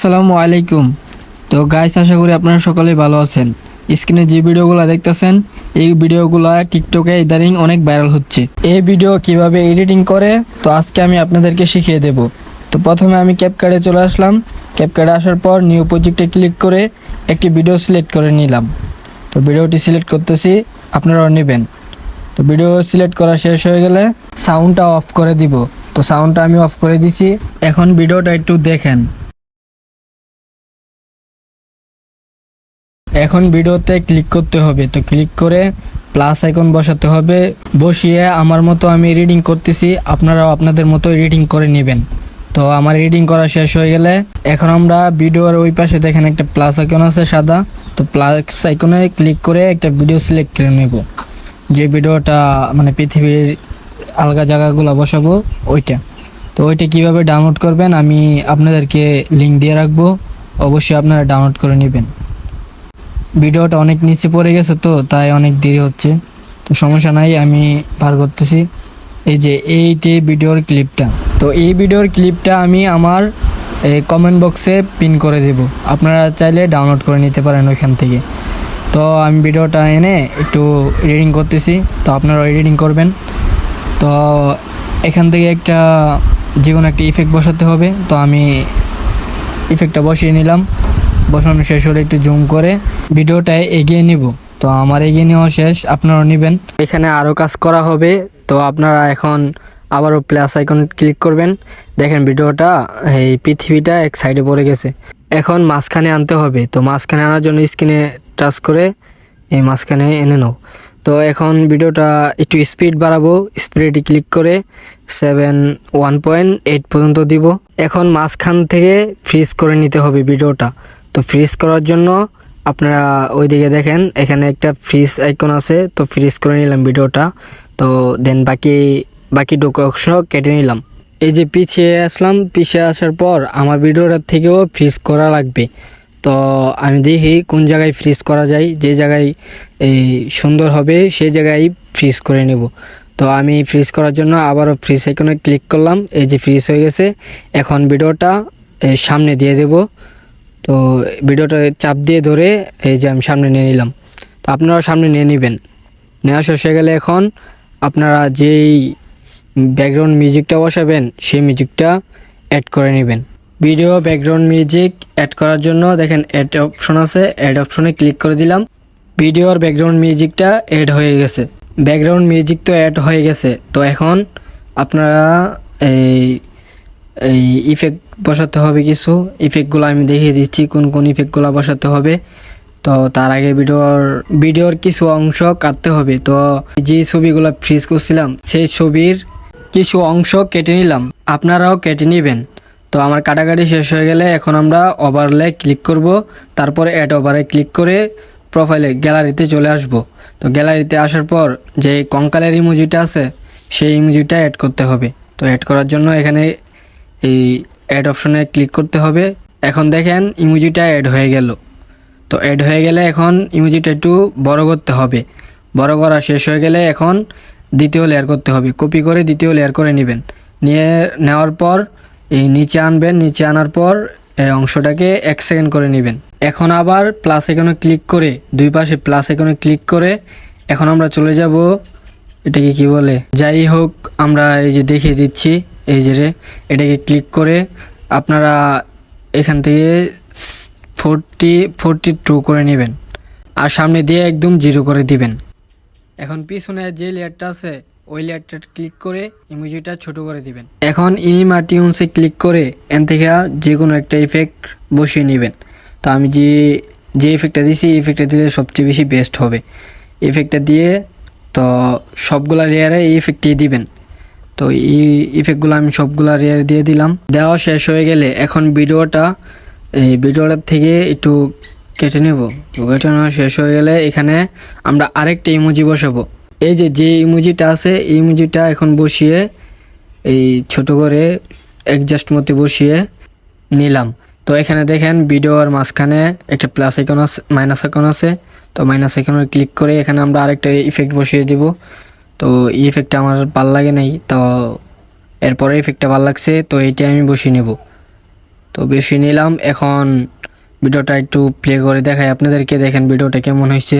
আসসালামু আলাইকুম। তো গাইস আশা করি আপনারা সকলেই ভালো আছেন। স্ক্রিনে যে ভিডিওগুলো দেখতেছেন, এই ভিডিওগুলো টিকটকে ইদানিং অনেক ভাইরাল হচ্ছে। এই ভিডিও কীভাবে এডিটিং করে, তো আজকে আমি আপনাদেরকে শিখিয়ে দেব। তো প্রথমে আমি ক্যাপকার্ডে চলে আসলাম। ক্যাপকার্ডে আসার পর নিউ প্রজেক্টে ক্লিক করে একটি ভিডিও সিলেক্ট করে নিলাম। তো ভিডিওটি সিলেক্ট করতেছি, আপনারাও নেবেন। তো ভিডিও সিলেক্ট করা শেষ হয়ে গেলে সাউন্ডটা অফ করে দিব। তো সাউন্ডটা আমি অফ করে দিছি। এখন ভিডিওটা একটু দেখেন। এখন ভিডিওতে ক্লিক করতে হবে। তো ক্লিক করে প্লাস আইকন বসাতে হবে। বসিয়ে আমার মতো আমি রিডিং করতেছি। আপনারাও আপনাদের মতো রিডিং করে নেবেন। তো আমার রিডিং করা শেষ হয়ে গেলে এখন আমরা ভিডিওর ওই পাশে দেখেন একটা প্লাস আইকন আছে সাদা। তো প্লাস আইকনে ক্লিক করে একটা ভিডিও সিলেক্ট করে নেব। যে ভিডিওটা মানে পৃথিবীর আলগা জায়গাগুলো বসাবো, ওইটা। তো ওইটা কীভাবে ডাউনলোড করবেন আমি আপনাদেরকে লিঙ্ক দিয়ে রাখব। অবশ্যই আপনারা ডাউনলোড করে নেবেন। ভিডিওটা অনেক নিচে পড়ে গেছে তো, তাই অনেক দেরি হচ্ছে। তো সমস্যা নাই, আমি পার করতেছি। এই যে, এইটি ভিডিওর ক্লিপটা। তো এই ভিডিওর ক্লিপটা আমি আমার কমেন্ট বক্সে পিন করে দেব। আপনারা চাইলে ডাউনলোড করে নিতে পারেন ওইখান থেকে। তো আমি ভিডিওটা এনে একটু এডিটিং করতেছি। তো আপনারা এডিটিং করবেন। তো এখান থেকে একটা যে কোনো একটা ইফেক্ট বসাতে হবে। তো আমি ইফেক্টটা বসিয়ে নিলাম। বসানো শেষ হলে একটু জুম করে ভিডিওটায় এগিয়ে নিব। তো আমার এগিয়ে নেওয়া শেষ, আপনারাও নেবেন। এখানে আরও কাজ করা হবে, তো আপনারা এখন আবারও প্লাস আইকন ক্লিক করবেন। দেখেন ভিডিওটা, এই পৃথিবীটা এক সাইডে পড়ে গেছে। এখন মাঝখানে আনতে হবে, তো মাঝখানে আনার জন্য স্ক্রিনে টাচ করে এই মাঝখানে এনে নাও। তো এখন ভিডিওটা একটু স্পিড বাড়াবো স্পিডে ক্লিক করে সেভেন ওয়ান পয়েন্ট এইট পর্যন্ত দিব। এখন মাঝখান থেকে ফ্রিজ করে নিতে হবে ভিডিওটা। তো ফ্রিজ করার জন্য আপনারা ওইদিকে দেখেন, এখানে একটা ফ্রিজ আইকন আছে, তো ফ্রিজ করে নিলাম ভিডিওটা। তো দেন বাকি বাকি ডোকো কেটে নিলাম। এই যে পিছিয়ে আসলাম, পিছিয়ে আসার পর আমার ভিডিওটার থেকেও ফ্রিজ করা লাগবে। তো আমি দেখি কোন জায়গায় ফ্রিজ করা যায়, যে জায়গায় এই সুন্দর হবে সেই জায়গায় ফ্রিজ করে নেব। তো আমি ফ্রিজ করার জন্য আবারও ফ্রিজ আইকনে ক্লিক করলাম, এই যে ফ্রিজ হয়ে গেছে। এখন ভিডিওটা সামনে দিয়ে দেব। তো ভিডিওটা চাপ দিয়ে ধরে এই যে আমি সামনে নিয়ে নিলাম। তো আপনারাও সামনে নিয়ে নেবেন। নেওয়া শেষ গেলে এখন আপনারা যেই ব্যাকগ্রাউন্ড মিউজিকটা বসাবেন, সেই মিউজিকটা অ্যাড করে নেবেন। ভিডিও ব্যাকগ্রাউন্ড মিউজিক অ্যাড করার জন্য দেখেন অ্যাড অপশন আছে। অ্যাড অপশনে ক্লিক করে দিলাম। ভিডিওর ব্যাকগ্রাউন্ড মিউজিকটা অ্যাড হয়ে গেছে। ব্যাকগ্রাউন্ড মিউজিক তো অ্যাড হয়ে গেছে। তো এখন আপনারা এই এই ইফেক্ট বসাতে হবে কিছু। ইফেক্টগুলো আমি দেখিয়ে দিচ্ছি কোন কোন ইফেক্টগুলো বসাতে হবে। তো তার আগে ভিডিওর ভিডিওর কিছু অংশ কাটতে হবে। তো যে ছবিগুলো ফ্রিজ করছিলাম, সেই ছবির কিছু অংশ কেটে নিলাম। আপনারাও কেটে নেবেন। তো আমার কাটাকাটি শেষ হয়ে গেলে এখন আমরা ওভারলে ক্লিক করব। তারপরে অ্যাড ওভারে ক্লিক করে প্রোফাইলে গ্যালারিতে চলে আসব। তো গ্যালারিতে আসার পর যে কঙ্কালের ইমোজিটা আছে, সেই ইমোজিটা অ্যাড করতে হবে। তো অ্যাড করার জন্য এখানে এই অ্যাড অপশনে ক্লিক করতে হবে। এখন দেখেন ইমোজিটা অ্যাড হয়ে গেল। তো অ্যাড হয়ে গেলে এখন ইমোজিটা একটু বড় করতে হবে। বড় করা শেষ হয়ে গেলে এখন দ্বিতীয় লেয়ার করতে হবে। কপি করে দ্বিতীয় লেয়ার করে নেবেন। নিয়ে নেওয়ার পর এই নিচে আনবেন। নিচে আনার পর এই অংশটাকে এক সেকেন্ড করে নেবেন। এখন আবার প্লাস এখানে ক্লিক করে দুই পাশে প্লাস এখানে ক্লিক করে এখন আমরা চলে যাব এটাকে কি বলে? যাই হোক, আমরা এই যে দেখিয়ে দিচ্ছি। এই যে রে, এটাকে ক্লিক করে আপনারা এখান থেকে ফোরটি ফোরটি টু করে নেবেন। আর সামনে দিয়ে একদম জিরো করে দিবেন। এখন পিছনে যে লেয়ারটা আছে, ওই লেয়ারটা ক্লিক করে ইমোজিটা ছোট করে দিবেন। এখন ইনিমাটিউন্সে ক্লিক করে এন থেকে যে কোনো একটা ইফেক্ট বসিয়ে নেবেন। তো আমি যে যে ইফেক্টটা দিয়েছি এই ইফেক্টটা দিলে সবচেয়ে বেশি বেস্ট হবে। ইফেক্টটা দিয়ে তো সবগুলা লেয়ারে এই ইফেক্টটি দিবেন। তো এই ইফেক্টগুলো আমি সবগুলা রেয়ার দিয়ে দিলাম। দেওয়া শেষ হয়ে গেলে এখন ভিডিওটা, এই ভিডিওটার থেকে একটু কেটে নেব। কেটে নেওয়া শেষ হয়ে গেলে এখানে আমরা আরেকটা ইমোজি বসাবো। এই যে যে ইমোজিটা আছে, এই ইমোজিটা এখন বসিয়ে এই ছোট করে অ্যাডজাস্ট মতে বসিয়ে নিলাম। তো এখানে দেখেন, ভিডিওর মাঝখানে একটা প্লাস আইকন আছে মাইনাস আইকন আছে। তো মাইনাস আইকনে ক্লিক করে এখানে আমরা আরেকটা ইফেক্ট বসিয়ে দিব। তো এই ইফেক্টটা আমার ভালো লাগে নাই তো এরপরে ইফেক্টটা ভালো লাগছে, তো এইটা আমি বসিয়ে নেব। তো বেশি নিলাম, এখন ভিডিওটা একটু প্লে করে দেখাই আপনাদেরকে, দেখেন ভিডিওটা কেমন হয়েছে।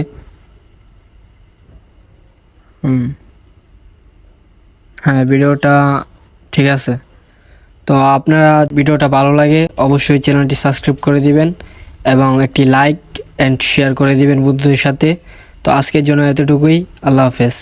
হুম। হ্যাঁ ভিডিওটা ঠিক আছে। তো আপনারা ভিডিওটা ভালো লাগে, অবশ্যই চ্যানেলটি সাবস্ক্রাইব করে দিবেন এবং একটি লাইক অ্যান্ড শেয়ার করে দিবেন বন্ধুদের সাথে। তো আজকের জন্য এতটুকুই, আল্লাহ হাফেজ।